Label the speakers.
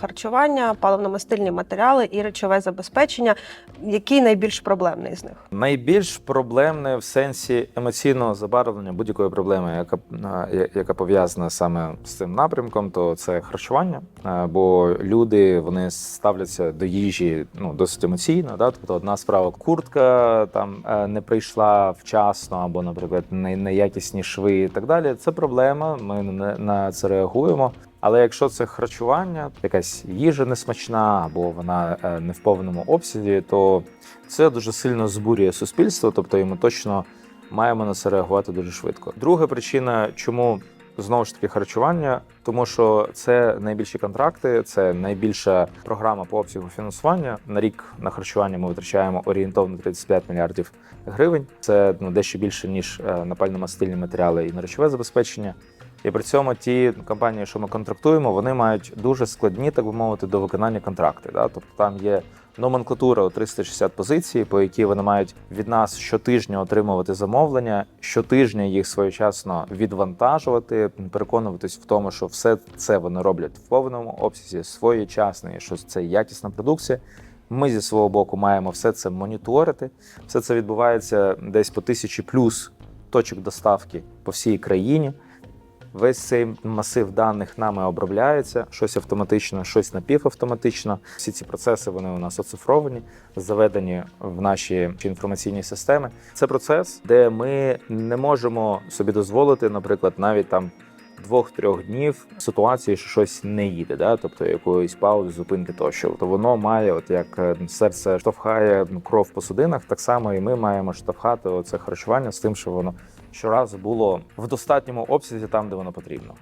Speaker 1: Харчування, паливно-мастильні матеріали і речове забезпечення. Який найбільш проблемний з них?
Speaker 2: Найбільш проблемне в сенсі емоційного забарвлення будь-якої проблеми, яка, яка пов'язана саме з цим напрямком, то це харчування. Бо люди вони ставляться до їжі ну досить емоційно. Да? Тобто одна справа куртка там е, не прийшла вчасно, або, наприклад, не- неякісні шви і так далі. Це проблема. Ми на це реагуємо. Але якщо це харчування, якась їжа несмачна або вона е, не в повному обсязі, то це дуже сильно збурює суспільство, тобто і ми точно маємо на це реагувати дуже швидко. Друга причина, чому знову ж таки харчування, тому що це найбільші контракти, це найбільша програма по обсягу фінансування. На рік на харчування ми витрачаємо орієнтовно 35 мільярдів гривень. Це ну дещо більше ніж е, на пально-мастильні матеріали і на речове забезпечення. І при цьому ті компанії, що ми контрактуємо, вони мають дуже складні, так би мовити, до виконання контракти. Да? Тобто там є номенклатура у 360 позицій, по якій вони мають від нас щотижня отримувати замовлення, щотижня їх своєчасно відвантажувати, переконуватись в тому, що все це вони роблять в повному обсязі своєчасно, і що це якісна продукція. Ми зі свого боку маємо все це моніторити. Все це відбувається десь по тисячі плюс точок доставки по всій країні. Весь цей масив даних нами обробляється, щось автоматично, щось напівавтоматично. Всі ці процеси вони у нас оцифровані, заведені в наші інформаційні системи. Це процес, де ми не можемо собі дозволити, наприклад, навіть там двох-трьох днів ситуації, що щось не їде, да? тобто якоїсь паузи, зупинки тощо. То воно має, от як е, серце штовхає кров по судинах, так само і ми маємо штовхати оце харчування з тим, що воно щоразу було в достатньому обсязі там, де воно потрібно.